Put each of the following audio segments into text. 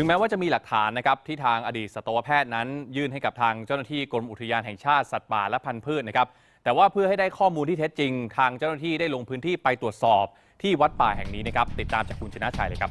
ถึงแม้ว่าจะมีหลักฐานนะครับที่ทางอดีตสัตวแพทย์นั้น ยื่นให้กับทางเจ้าหน้าที่กรมอุทยานแห่งชาติสัตว์ป่าและพันธุ์พืชนะครับแต่ว่าเพื่อให้ได้ข้อมูลที่เท็จจริง ทางเจ้าหน้าที่ได้ลงพื้นที่ไปตรวจสอบที่วัดป่าแห่งนี้นะครับติดตามจากคุณชนะชัยเลยครับ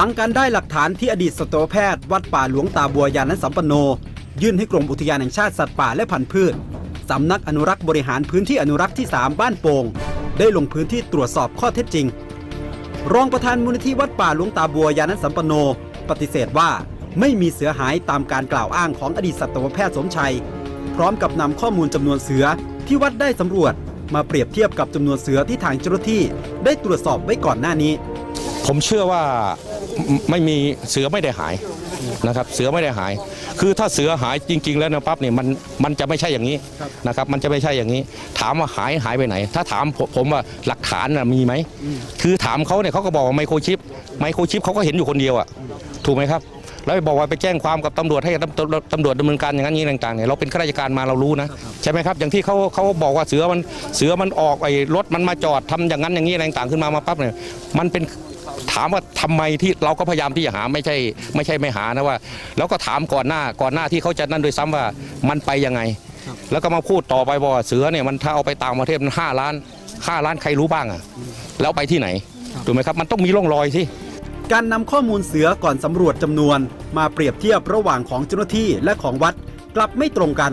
หลังการได้หลักฐานที่อดีตสัตวแพทย์ วัดป่าหลวงตาบัวยานัสัมปันโน ยื่นให้กรมอุทยานแห่งชาติสัตว์ป่าและพันธุ์พืชสำนักอนุรักษ์บริหารพื้นที่อนุรักษ์ที่ 3 บ้านโป่งได้ลงพื้นที่ตรวจสอบข้อเท็จจริง รองประธานมูลนิธิวัดป่าหลวงตาบัวยานัสัมปันโน ปฏิเสธว่าไม่มีเสือหายตามการกล่าวอ้างของอดีตสัตวแพทย์สมชัย พร้อมกับนำข้อมูลจำนวนเสือที่วัดได้สำรวจ มาเปรียบเทียบกับจำนวนเสือที่ทางเจ้าหน้าที่ ได้ตรวจสอบไว้ก่อนหน้านี้ ผมเชื่อว่าไม่มีเสือไม่ได้หายนะครับ เสือไม่ได้หาย คือถ้าเสือหายจริง ๆ แล้วนะปั๊บเนี่ยมันมันจะไม่ใช่อย่างนี้นะครับ มันจะไม่ใช่อย่างนี้ ถามว่าหายหายไปไหน ถ้าถามผมว่าหลักฐานมีไหมคือถามเขาเนี่ยเขาก็บอกว่าไมโครชิปไมโครชิปเขาก็เห็นอยู่คนเดียวอะถูกไหมครับ แล้วบอกว่าไปแจ้งความกับตำรวจให้ตำตำตำรวจดำเนินการอย่างนั้นอย่างนี้ต่างๆเนี่ยเราเป็นข้าราชการมาเรารู้นะใช่ไหมครับอย่างที่เขาเขาบอกว่าเสือมันเสือมันออกไอ้รถมันมาจอดทำอย่างนั้นอย่างนี้อะไรต่างๆขึ้นมามาปั๊บเนี่ยมันเป็นถามว่าทำไมที่เราก็พยายามที่จะหาไม่ใช่ไม่ใช่ไม่หานะว่า แล้วก็ถามก่อนหน้าก่อนหน้าที่เขาจะนั่นโดวยซ้ำว่ามันไปยังไง แล้วก็มาพูดต่อไปบอกว่าเสือเนี่ยมันถ้าเอาไปต่างประเทศมันห้าล้านห้าล้านใครรู้บ้างอะแล้วไปที่ไหนถูกไหมครับมันต้องมีร่องรอยสิ การนำข้อมูลเสือก่อนสำรวจจำนวน มาเปรียบเทียบระหว่างของเจ้าหน้าที่และของวัดกลับไม่ตรงกัน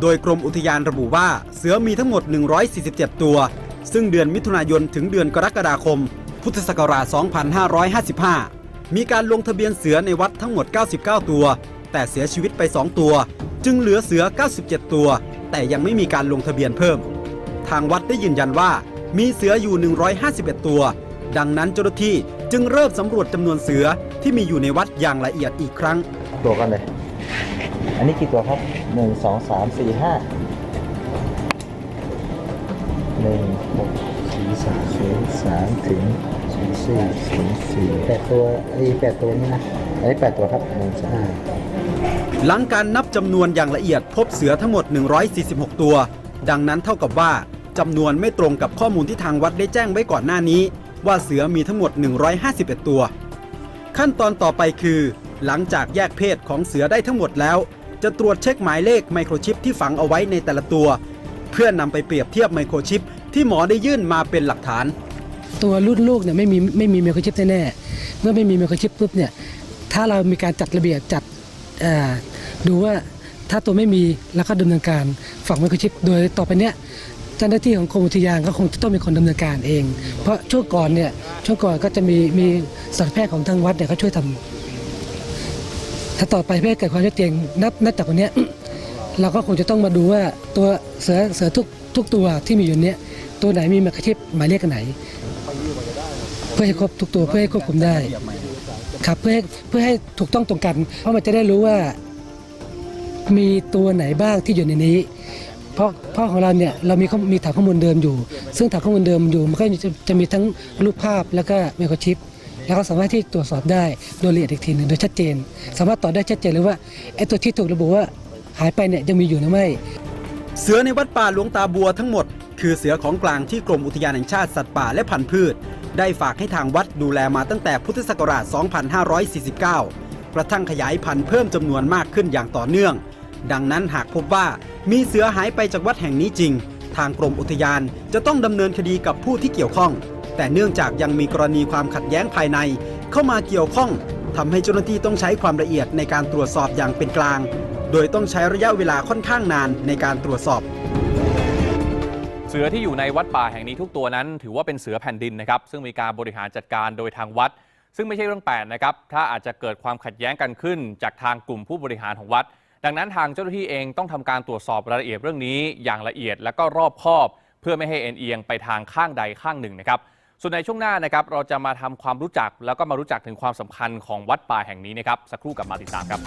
โดยกรมอุทยานระบุว่าเสือมีทั้งหมด 147 ตัว ซึ่งเดือนมิถุนายนถึงเดือนกรกฎาคม พุทธศักราช 2555 มีการลงทะเบียนเสือในวัดทั้งหมด 99 ตัว แต่เสียชีวิตไป 2 ตัว จึงเหลือเสือ 97 ตัว แต่ยังไม่มีการลงทะเบียนเพิ่ม ทางวัดได้ยืนยันว่า มีเสืออยู่ 151 ตัว ดังนั้นเจ้าหน้าที่ จึงเริ่มสำรวจจำนวนเสือที่มีอยู่ในวัดอย่างละเอียดอีกครั้ง ตัวกันเลย อันนี้กี่ตัวครับหนึ่งสองสามสี่ห้าหนึ่งหกสี่สามศูนย์สามถึงศูนย์สี่ศูนย์สี่แปดตัวไอ้แปดตัวนี่นะอันนี้แปดตัวครับหนึ่งสองห้าหลังการนับจำนวนอย่างละเอียดพบเสือทั้งหมด 146 ตัว ดังนั้นเท่ากับว่าจำนวนไม่ตรงกับข้อมูลที่ทางวัดได้แจ้งไว้ก่อนหน้านี้ ว่าเสือมีทั้งหมด 151 ตัว ขั้นตอนต่อไปคือ หลังจากแยกเพศของเสือได้ทั้งหมดแล้ว จะตรวจเช็คหมายเลขไมโครชิปที่ฝังเอาไว้ในแต่ละตัว เพื่อนำไปเปรียบเทียบไมโครชิปที่หมอได้ยื่นมาเป็นหลักฐาน ตัวรุ่นลูกเนี่ยไม่มีไม่มีไมโครชิปแน่ๆเมื่อไม่มีไมโครชิปปุ๊บเนี่ยถ้าเรามีการจัดระเบียบจัดดูว่าถ้าตัวไม่มีแล้วก็ดำเนินการฝังไมโครชิป โดยต่อไปเนี้ย เจ้าหน้าที่ของกรมอุทยานก็คงจะต้องมีคนดำเนินการเอง เพราะช่วงก่อนเนี่ยช่วงก่อนก็จะมีมีสัตวแพทย์ของทางวัดเนี่ยเขาช่วยทำถ้าต่อไปเพื่อเกิดความชัดเจนนับนับจากวันนี้เราก็คงจะต้องมาดูว่าตัวเสือเสือทุกทุกตัวที่มีอยู่เนี้ยตัวไหนมีมโครชิปหมายเลขกันไหน เพื่อให้ครบทุกตัวเพื่อให้ควบคุมได้ครับเพื่อให้เพื่อให้ถูกต้องตรงกัน เพราะมันจะได้รู้ว่า มีตัวไหนบ้างที่อยู่ในนี้ เพราะเพราะของเราเนี่ยเรามีข้อมีฐานข้อมูลเดิมอยู่ ซึ่งฐานข้อมูลเดิมอยู่มันก็จะจะมีทั้งรูปภาพแล้วก็ไมโครชิป แล้วก็สามารถที่ตรวจสอบได้โดยละเอียดอีกทีหนึ่งโดยชัดเจน สามารถตอบได้ชัดเจนเลยว่าไอ้ตัวที่ถูกระบุว่าหายไปเนี่ยยังมีอยู่หรือไม่เสือในวัดป่าหลวงตาบัวทั้งหมด คือเสือของกลางที่กรมอุทยานแห่งชาติสัตว์ป่าและพันธุ์พืช ได้ฝากให้ทางวัดดูแลมาตั้งแต่พุทธศักราช 2549 กระทั่งขยายพันธุ์เพิ่มจำนวนมากขึ้นอย่างต่อเนื่อง ดังนั้นหากพบว่ามีเสือหายไปจากวัดแห่งนี้จริง ทางกรมอุทยานจะต้องดำเนินคดีกับผู้ที่เกี่ยวข้อง แต่เนื่องจากยังมีกรณีความขัดแย้งภายใน เข้ามาเกี่ยวข้องทำให้เจ้าหน้าที่ต้องใช้ความละเอียดในการตรวจสอบอย่างเป็นกลาง โดยต้องใช้ระยะเวลาค่อนข้างนานในการตรวจสอบ เสือที่อยู่ในวัดป่าแห่งนี้ทุกตัวนั้น ถือว่าเป็นเสือแผ่นดินนะครับ ซึ่งมีการบริหารจัดการโดยทางวัด ซึ่งไม่ใช่เรื่องแปลกนะครับ ถ้าอาจจะเกิดความขัดแย้งกันขึ้น จากทางกลุ่มผู้บริหารของวัด ดังนั้นทางเจ้าหน้าที่เองต้องทำการตรวจสอบรายละเอียดเรื่องนี้อย่างละเอียดและก็รอบคอบเพื่อไม่ให้เอ็นเอียงไปทางข้างใดข้างหนึ่งนะครับ ส่วนในช่วงหน้านะครับเราจะมาทำความรู้จักแล้วก็มารู้จักถึงความสำคัญของวัดป่าแห่งนี้นะครับสักครู่กลับมาติดตามครับ